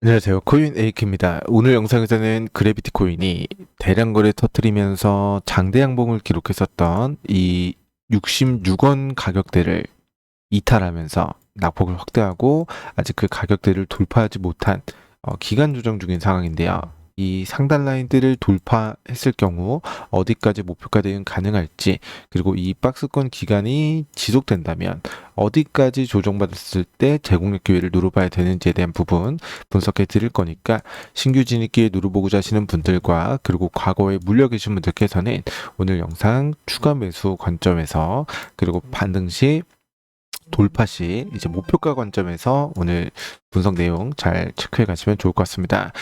안녕하세요. 코인 에이크입니다. 오늘 영상에서는 그래비티 코인이 대량 거래 터뜨리면서 장대 양봉을 기록했었던 이 66원 가격대를 이탈하면서 낙폭을 확대하고 아직 그 가격대를 돌파하지 못한 어, 기간 조정 중인 상황인데요. 이 상단 라인들을 돌파했을 경우 어디까지 목표가 대응 가능할지 그리고 이 박스권 기간이 지속된다면 어디까지 조정받았을 때 제공력 기회를 누려봐야 되는지에 대한 부분 분석해 드릴 거니까 신규 진입기에 누려보고자 하시는 분들과 그리고 과거에 물려 계신 분들께서는 오늘 영상 추가 매수 관점에서 그리고 반등 시 돌파 시 이제 목표가 관점에서 오늘 분석 내용 잘 체크해 가시면 좋을 것 같습니다.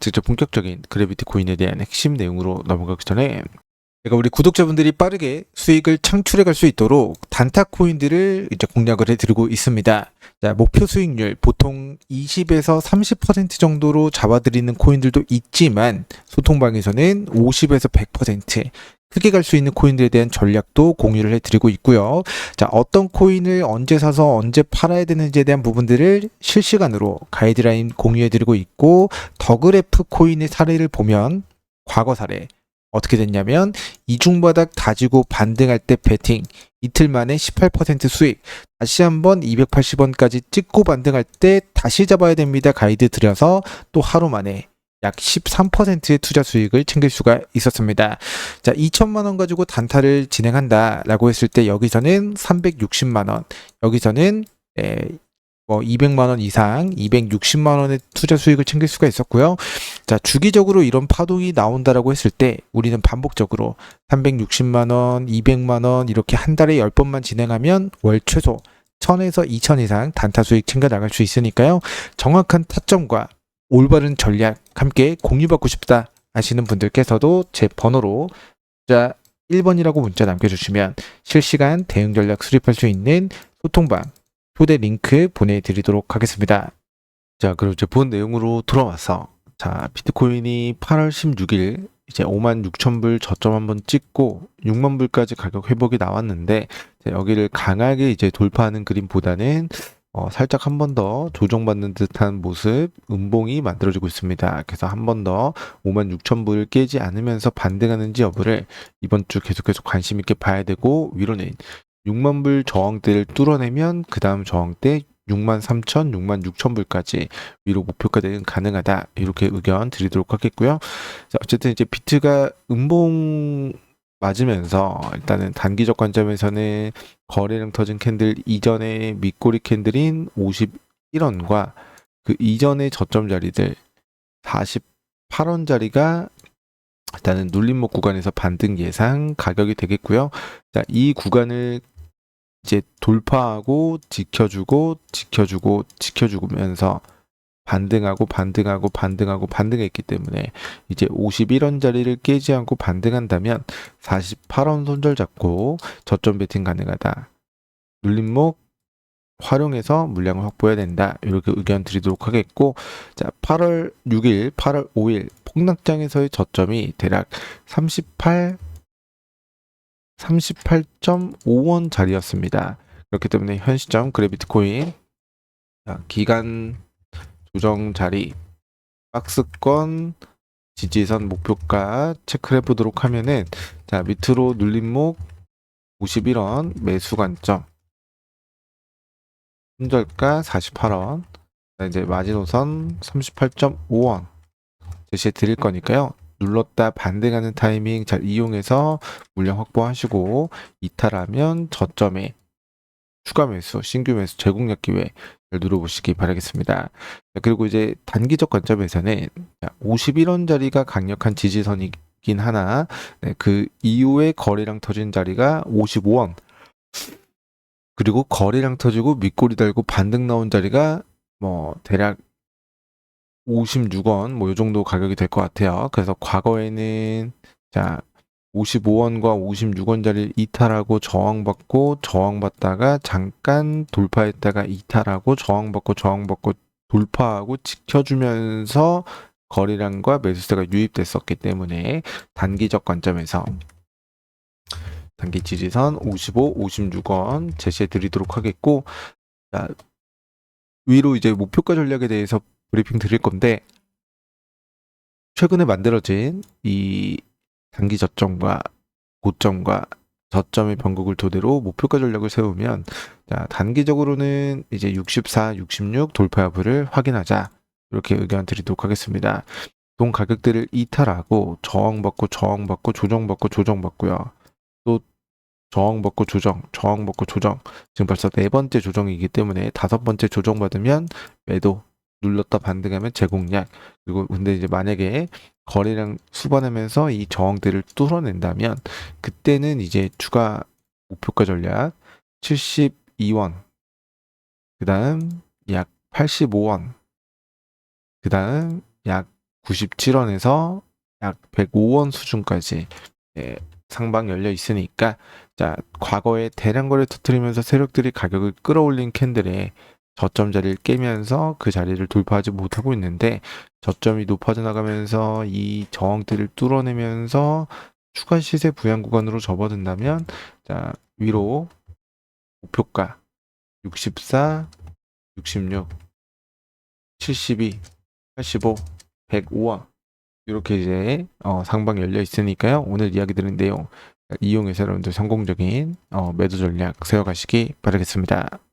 직접 본격적인 그래비티 코인에 대한 핵심 내용으로 넘어가기 전에 제가 우리 구독자분들이 빠르게 수익을 창출해 갈 수 있도록 단타 코인들을 이제 공략을 해 드리고 있습니다. 자, 목표 수익률 보통 20에서 30% 정도로 잡아드리는 코인들도 있지만 소통방에서는 50에서 100% 크게 갈 수 있는 코인들에 대한 전략도 공유를 해드리고 있고요. 자, 어떤 코인을 언제 사서 언제 팔아야 되는지에 대한 부분들을 실시간으로 가이드라인 공유해드리고 있고 더그래프 코인의 사례를 보면 과거 사례 어떻게 됐냐면 이중바닥 다지고 반등할 때 베팅 이틀 만에 18% 수익 다시 한번 280원까지 찍고 반등할 때 다시 잡아야 됩니다 가이드 드려서 또 하루 만에 약 13%의 투자 수익을 챙길 수가 있었습니다. 자, 2천만 원 가지고 단타를 진행한다라고 했을 때 여기서는 360만 원, 여기서는 에, 뭐 200만 원 이상, 260만 원의 투자 수익을 챙길 수가 있었고요. 자, 주기적으로 이런 파동이 나온다라고 했을 때 우리는 반복적으로 360만 원, 200만 원 이렇게 한 달에 10번만 진행하면 월 최소 1000에서 2000 이상 단타 수익 챙겨 나갈 수 있으니까요. 정확한 타점과 올바른 전략 함께 공유받고 싶다 하시는 분들께서도 제 번호로 자 1번이라고 문자 남겨주시면 실시간 대응 전략 수립할 수 있는 소통방 초대 링크 보내드리도록 하겠습니다. 자, 그리고 이제 본 내용으로 돌아와서 자 비트코인이 8월 16일 이제 5만 6천 불 저점 한번 찍고 6만 불까지 가격 회복이 나왔는데 자, 여기를 강하게 이제 돌파하는 그림보다는 어, 살짝 한 번 더 조정받는 듯한 모습, 음봉이 만들어지고 있습니다. 그래서 한 번 더 5만 6천 불을 깨지 않으면서 반등하는지 여부를 이번 주 계속해서 관심 있게 봐야 되고 위로는 6만 불 저항대를 뚫어내면 그 다음 저항대 6만 3천, 6만 6천 불까지 위로 목표가 되는 가능하다 이렇게 의견 드리도록 하겠고요. 자, 어쨌든 이제 비트가 음봉 맞으면서 일단은 단기적 관점에서는 거래량 터진 캔들 이전의 밑꼬리 캔들인 51원과 그 이전의 저점 자리들 48원 자리가 일단은 눌림목 구간에서 반등 예상 가격이 되겠고요. 자, 이 구간을 이제 돌파하고 지켜주고 지켜주고 지켜주면서 반등하고 반등하고 반등하고 반등했기 때문에 이제 51원 자리를 깨지 않고 반등한다면 48원 손절 잡고 저점 베팅 가능하다. 눌림목 활용해서 물량을 확보해야 된다. 이렇게 의견 드리도록 하겠고 자, 8월 6일, 8월 5일 폭락장에서의 저점이 대략 38 38.5원 자리였습니다. 그렇기 때문에 현 시점 그래비트 코인 자, 기간 조정 자리 박스권 지지선 목표가 체크를 해보도록 하면은 자 밑으로 눌림목 51원 매수 관점. 손절가 48원 이제 마지노선 38.5원. 제시해 드릴 거니까요. 눌렀다 반등하는 타이밍 잘 이용해서 물량 확보하시고 이탈하면 저점에 추가 매수, 신규 매수, 제공력 기회 누려보시기 바라겠습니다. 그리고 이제 단기적 관점에서는 51원 자리가 강력한 지지선이긴 하나 네, 그 이후에 거래량 터진 자리가 55원 그리고 거래량 터지고 밑꼬리 달고 반등 나온 자리가 뭐 대략 56원 뭐 요 정도 가격이 될 것 같아요. 그래서 과거에는 자 55원과 56원짜리 이탈하고 저항받고 저항받다가 잠깐 돌파했다가 이탈하고 저항받고 저항받고 돌파하고 지켜주면서 거래량과 매수세가 유입됐었기 때문에 단기적 관점에서. 단기 지지선 55, 56원 제시해 드리도록 하겠고 자, 위로 이제 목표가 전략에 대해서 브리핑 드릴 건데 최근에 만들어진 이 단기 저점과 고점과 저점의 변곡을 토대로 목표가 전략을 세우면 자, 단기적으로는 이제 64, 66 돌파 여부를 확인하자. 이렇게 의견 드리도록 하겠습니다. 동 가격대를 이탈하고 저항받고 저항받고 조정받고 조정받고요. 또 저항받고 조정, 저항받고 조정. 지금 벌써 네 번째 조정이기 때문에 다섯 번째 조정받으면 매도, 눌렀다 반등하면 제공량. 그리고 근데 이제 만약에 거래량 수반하면서 이 저항대를 뚫어낸다면 그때는 이제 추가 목표가 전략 72원, 그 다음 약 85원, 그 다음 약 97원에서 약 105원 수준까지 예, 상방 열려 있으니까 자 과거에 대량 거래 터트리면서 세력들이 가격을 끌어올린 캔들에 저점 자리를 깨면서 그 자리를 돌파하지 못하고 있는데 저점이 높아져 나가면서 이 저항대를 뚫어내면서 추가 시세 부양 구간으로 접어든다면 자 위로 목표가 64, 66, 72, 85, 105원 이렇게 이제 어, 상방 열려 있으니까요. 오늘 이야기 드린 내용 이용해서 여러분들 성공적인 어, 매도 전략 세워가시기 바라겠습니다.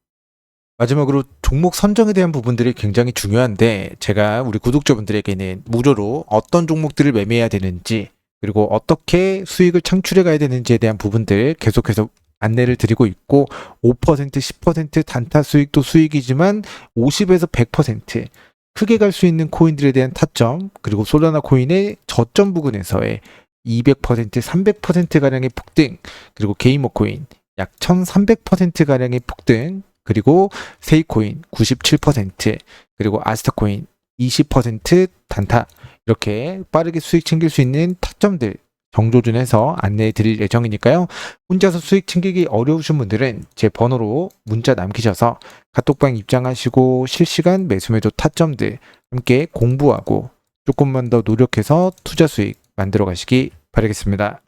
마지막으로 종목 선정에 대한 부분들이 굉장히 중요한데 제가 우리 구독자분들에게는 무료로 어떤 종목들을 매매해야 되는지 그리고 어떻게 수익을 창출해 가야 되는지에 대한 부분들 계속해서 안내를 드리고 있고 5% 10% 단타 수익도 수익이지만 50에서 100% 크게 갈 수 있는 코인들에 대한 타점 그리고 솔라나 코인의 저점 부근에서의 200% 300% 가량의 폭등 그리고 게이머 코인 약 1300% 가량의 폭등 그리고 세이코인 97% 그리고 아스타코인 20% 단타 이렇게 빠르게 수익 챙길 수 있는 타점들 정조준해서 안내해 드릴 예정이니까요. 혼자서 수익 챙기기 어려우신 분들은 제 번호로 문자 남기셔서 카톡방 입장하시고 실시간 매수매도 타점들 함께 공부하고 조금만 더 노력해서 투자 수익 만들어 가시기 바라겠습니다.